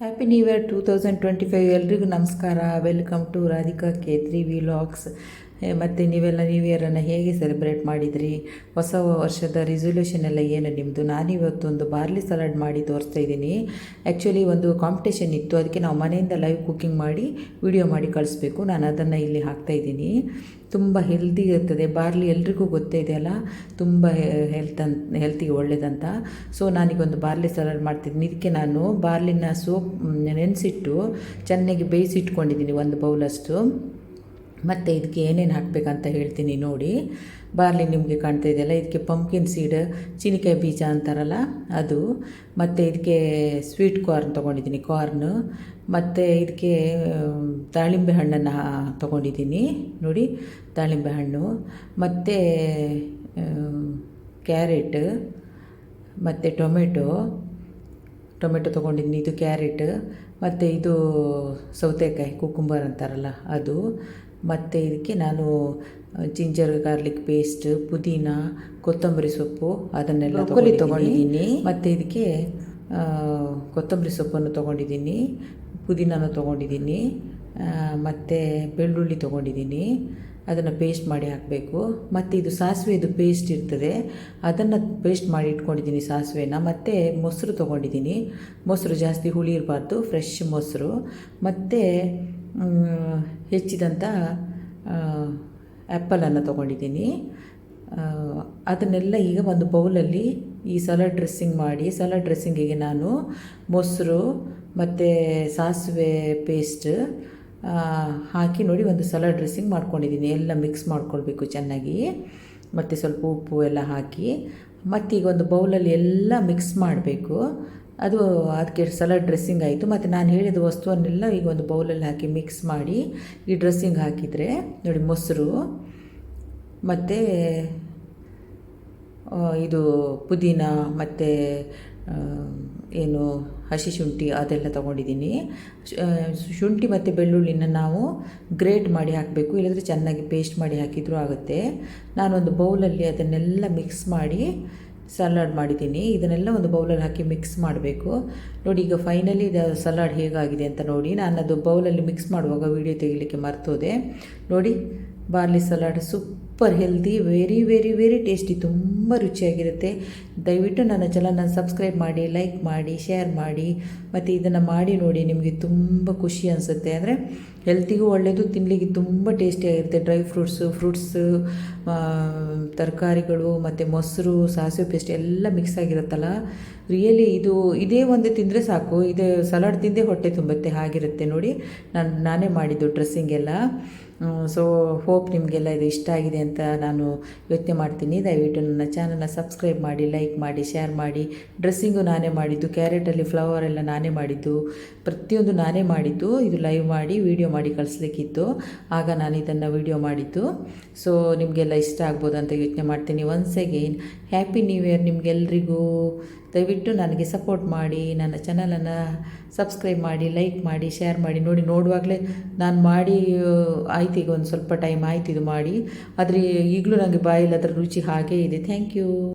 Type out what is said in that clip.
Happy new year two thousand twenty five ಎಲ್ರಿಗೂ ನಮಸ್ಕಾರ. Welcome to Radhika Ketri vlogs ಮತ್ತು ನೀವೆಲ್ಲ ನ್ಯೂ ಇಯರನ್ನು ಹೇಗೆ ಸೆಲೆಬ್ರೇಟ್ ಮಾಡಿದ್ರಿ? ಹೊಸ ವರ್ಷದ ರಿಸೊಲ್ಯೂಷನ್ ಎಲ್ಲ ಏನು ನಿಮ್ಮದು ನಾನಿವತ್ತೊಂದು ಬಾರ್ಲಿ ಸಲಾಡ್ ಮಾಡಿ ತೋರಿಸ್ತಾ ಇದ್ದೀನಿ. ಆ್ಯಕ್ಚುಲಿ ಒಂದು ಕಾಂಪಿಟೇಷನ್ ಇತ್ತು. ಅದಕ್ಕೆ ನಾವು ಮನೆಯಿಂದ ಲೈವ್ ಕುಕ್ಕಿಂಗ್ ಮಾಡಿ ವಿಡಿಯೋ ಮಾಡಿ ಕಳಿಸ್ಬೇಕು. ನಾನು ಅದನ್ನು ಇಲ್ಲಿ ಹಾಕ್ತಾಯಿದ್ದೀನಿ ತುಂಬ ಹೆಲ್ದಿ ಇರ್ತದೆ. ಬಾರ್ಲಿ ಎಲ್ರಿಗೂ ಗೊತ್ತೇ ಇದೆಯಲ್ಲ ತುಂಬ ಹೆಲ್ತ್ ಅಂತ ಹೆಲ್ತಿಗೆ ಒಳ್ಳೇದಂತ. ಸೊ ನಾನೀಗೊಂದು ಬಾರ್ಲಿ ಸಲಾಡ್ ಮಾಡ್ತಿದ್ದೀನಿ. ಇದಕ್ಕೆ ನಾನು ಬಾರ್ಲಿನ ಸೋಪ್ ನೆನೆಸಿಟ್ಟು, ಚೆನ್ನಾಗಿ ಬೇಯಿಸಿಟ್ಕೊಂಡಿದ್ದೀನಿ ಒಂದು ಬೌಲಷ್ಟು ಮತ್ತು ಇದಕ್ಕೆ ಏನೇನು ಹಾಕಬೇಕಂತ ಹೇಳ್ತೀನಿ ನೋಡಿ. ಬಾರ್ಲಿ ನಿಮಗೆ ಕಾಣ್ತಾ ಇದೆಯಲ್ಲ, ಇದಕ್ಕೆ ಪಂಪ್ಕಿನ್ ಸೀಡ್ ಚೀನಿಕಾಯಿ ಬೀಜ ಅಂತಾರಲ್ಲ, ಅದು. ಮತ್ತು ಇದಕ್ಕೆ ಸ್ವೀಟ್ ಕಾರ್ನ್ ತೊಗೊಂಡಿದ್ದೀನಿ ಕಾರ್ನ್ ಮತ್ತು ಇದಕ್ಕೆ ದಾಳಿಂಬೆ ಹಣ್ಣನ್ನು ತೊಗೊಂಡಿದ್ದೀನಿ ನೋಡಿ, ದಾಳಿಂಬೆ ಹಣ್ಣು. ಮತ್ತು ಕ್ಯಾರೆಟ್ ಮತ್ತು ಟೊಮೆಟೊ. ಟೊಮೆಟೊ ತೊಗೊಂಡಿದ್ದೀನಿ, ಇದು ಕ್ಯಾರೆಟ್ ಮತ್ತು ಇದು ಸೌತೆಕಾಯಿ, ಕುಕುಂಬರ್ ಅಂತಾರಲ್ಲ, ಅದು. ಮತ್ತು ಇದಕ್ಕೆ ನಾನು ಜಿಂಜರ್ ಗಾರ್ಲಿಕ್ ಪೇಸ್ಟ್ ಪುದೀನ ಕೊತ್ತಂಬರಿ ಸೊಪ್ಪು ಅದನ್ನೆಲ್ಲ ತಗೊಂಡಿದ್ದೀನಿ. ತೊಗೊಂಡಿದ್ದೀನಿ. ಮತ್ತು ಇದಕ್ಕೆ ಕೊತ್ತಂಬರಿ ಸೊಪ್ಪನ್ನು ತೊಗೊಂಡಿದ್ದೀನಿ ಪುದೀನನ ತೊಗೊಂಡಿದ್ದೀನಿ ಮತ್ತು ಬೆಳ್ಳುಳ್ಳಿ ತೊಗೊಂಡಿದ್ದೀನಿ. ಅದನ್ನು ಪೇಸ್ಟ್ ಮಾಡಿ ಹಾಕಬೇಕು. ಮತ್ತು ಇದು ಸಾಸಿವೆದು ಪೇಸ್ಟ್ ಇರ್ತದೆ. ಅದನ್ನು ಪೇಸ್ಟ್ ಮಾಡಿ ಇಟ್ಕೊಂಡಿದ್ದೀನಿ ಸಾಸಿವೆನ. ಮತ್ತು ಮೊಸರು ತೊಗೊಂಡಿದ್ದೀನಿ. ಮೊಸರು ಜಾಸ್ತಿ ಹುಳಿ ಇರಬಾರ್ದು. ಫ್ರೆಶ್ ಮೊಸರು. ಮತ್ತು ಹೆಚ್ಚಿದಂಥ ಆ್ಯಪಲನ್ನು ತೊಗೊಂಡಿದ್ದೀನಿ. ಅದನ್ನೆಲ್ಲ ಈಗ ಒಂದು ಬೌಲಲ್ಲಿ ಈ ಸಲಾಡ್ ಡ್ರೆಸ್ಸಿಂಗ್ ಮಾಡಿ ಸಲಾಡ್ ಡ್ರೆಸ್ಸಿಂಗಿಗೆ ನಾನು ಮೊಸರು ಮತ್ತು ಸಾಸಿವೆ ಪೇಸ್ಟ್ ಹಾಕಿ ನೋಡಿ ಒಂದು ಸಲಾಡ್ ಡ್ರೆಸ್ಸಿಂಗ್ ಮಾಡ್ಕೊಂಡಿದ್ದೀನಿ. ಎಲ್ಲ ಮಿಕ್ಸ್ ಮಾಡ್ಕೊಳ್ಬೇಕು ಚೆನ್ನಾಗಿ. ಮತ್ತು ಸ್ವಲ್ಪ ಉಪ್ಪು ಎಲ್ಲ ಹಾಕಿ, ಮತ್ತೀಗ ಒಂದು ಬೌಲಲ್ಲಿ ಎಲ್ಲ ಮಿಕ್ಸ್ ಮಾಡಬೇಕು. ಅದು ಅದಕ್ಕೆ ಸಲ ಡ್ರೆಸ್ಸಿಂಗ್ ಆಯಿತು. ಮತ್ತು ನಾನು ಹೇಳಿದ ವಸ್ತುವನ್ನೆಲ್ಲ ಈಗ ಒಂದು ಬೌಲಲ್ಲಿ ಹಾಕಿ ಮಿಕ್ಸ್ ಮಾಡಿ ಈ ಡ್ರೆಸ್ಸಿಂಗ್ ಹಾಕಿದರೆ, ನೋಡಿ ಮೊಸರು, ಮತ್ತು ಇದು ಪುದೀನ, ಮತ್ತು ಏನು ಹಸಿ ಶುಂಠಿ ಅದೆಲ್ಲ ತೊಗೊಂಡಿದ್ದೀನಿ. ಶುಂಠಿ ಮತ್ತು ಬೆಳ್ಳುಳ್ಳಿನ ನಾವು ಗ್ರೇಟ್ ಮಾಡಿ ಹಾಕಬೇಕು. ಇಲ್ಲದ್ರೆ ಚೆನ್ನಾಗಿ ಪೇಸ್ಟ್ ಮಾಡಿ ಹಾಕಿದರೂ ಆಗುತ್ತೆ. ನಾನೊಂದು ಬೌಲಲ್ಲಿ ಅದನ್ನೆಲ್ಲ ಮಿಕ್ಸ್ ಮಾಡಿ ಸಲಾಡ್ ಮಾಡಿದ್ದೀನಿ. ಇದನ್ನೆಲ್ಲ ಒಂದು ಬೌಲಲ್ಲಿ ಹಾಕಿ ಮಿಕ್ಸ್ ಮಾಡಬೇಕು. ನೋಡಿ, ಈಗ ಫೈನಲಿ ಇದು ಸಲಾಡ್ ಹೇಗಾಗಿದೆ ಅಂತ ನೋಡಿ. ನಾನು ಅದು ಬೌಲಲ್ಲಿ ಮಿಕ್ಸ್ ಮಾಡುವಾಗ ವೀಡಿಯೋ ತೆಗಿಲಿಕ್ಕೆ ಮರ್ತೋದೆ. ನೋಡಿ, barley salad super healthy very very very tasty ತುಂಬ ರುಚಿಯಾಗಿರುತ್ತೆ. ದಯವಿಟ್ಟು ನನ್ನ ಚಾನಲ್ನ ಸಬ್ಸ್ಕ್ರೈಬ್ ಮಾಡಿ ಲೈಕ್ ಮಾಡಿ ಶೇರ್ ಮಾಡಿ, ಮತ್ತು ಇದನ್ನು ಮಾಡಿ ನೋಡಿ, ನಿಮಗೆ ತುಂಬ ಖುಷಿ ಅನಿಸುತ್ತೆ. ಅಂದರೆ ಹೆಲ್ತಿಗೂ ಒಳ್ಳೆಯದು ತಿನ್ನಲಿಕ್ಕೆ ತುಂಬ ಟೇಸ್ಟಿಯಾಗಿರುತ್ತೆ ಡ್ರೈ ಫ್ರೂಟ್ಸು ಫ್ರೂಟ್ಸು ತರಕಾರಿಗಳು, ಮತ್ತು ಮೊಸರು, ಸಾಸಿವೆ ಪೇಸ್ಟ್ ಎಲ್ಲ ಮಿಕ್ಸ್ ಆಗಿರುತ್ತಲ್ಲ. ರಿಯಲಿ ಇದು, ಇದೇ ಒಂದು ತಿಂದರೆ ಸಾಕು. ಇದು ಸಲಾಡ್ ತಿಂದೇ ಹೊಟ್ಟೆ ತುಂಬುತ್ತೆ, ಹಾಗಿರುತ್ತೆ ನೋಡಿ. ನಾನು, ನಾನೇ ಮಾಡಿದ್ದು ಡ್ರೆಸ್ಸಿಂಗ್ ಎಲ್ಲ. ಸೊ ಹೋಪ್ ನಿಮಗೆಲ್ಲ ಇದು ಇಷ್ಟ ಆಗಿದೆ ಅಂತ ನಾನು ಯೋಚನೆ ಮಾಡ್ತೀನಿ. ದಯವಿಟ್ಟು ನನ್ನ ಚಾನಲ್ನ ಸಬ್ಸ್ಕ್ರೈಬ್ ಮಾಡಿ ಲೈಕ್ ಮಾಡಿ ಶೇರ್ ಮಾಡಿ. ಡ್ರೆಸ್ಸಿಂಗು ನಾನೇ ಮಾಡಿದ್ದು ಕ್ಯಾರೆಟಲ್ಲಿ ಫ್ಲವರ್ ಎಲ್ಲ ನಾನೇ ಮಾಡಿದ್ದು. ಪ್ರತಿಯೊಂದು ನಾನೇ ಮಾಡಿದ್ದು, ಇದು ಲೈವ್ ಮಾಡಿ ವಿಡಿಯೋ ಮಾಡಿ ಕಳಿಸ್ಲಿಕ್ಕಿತ್ತು. ಆಗ ನಾನು ಇದನ್ನು ವಿಡಿಯೋ ಮಾಡಿದ್ದು. ಸೊ ನಿಮಗೆಲ್ಲ ಇಷ್ಟ ಆಗ್ಬೋದು ಅಂತ ಯೋಚನೆ ಮಾಡ್ತೀನಿ. Once again happy new year ನಿಮಗೆಲ್ರಿಗೂ. ದಯವಿಟ್ಟು ನನಗೆ ಸಪೋರ್ಟ್ ಮಾಡಿ, ನನ್ನ ಚಾನಲನ್ನು ಸಬ್ಸ್ಕ್ರೈಬ್ ಮಾಡಿ ಲೈಕ್ ಮಾಡಿ ಶೇರ್ ಮಾಡಿ. ನೋಡಿ, ನೋಡುವಾಗಲೇ ನಾನು ಮಾಡಿ ಆಯ್ತು ಈಗ ಒಂದು ಸ್ವಲ್ಪ ಟೈಮ್ ಆಯ್ತು ಇದು ಮಾಡಿ. ಆದರೆ ಈಗಲೂ ನನಗೆ ಬಾಯಲ್ಲಿ ಅದರ ರುಚಿ ಹಾಗೇ ಇದೆ. Thank you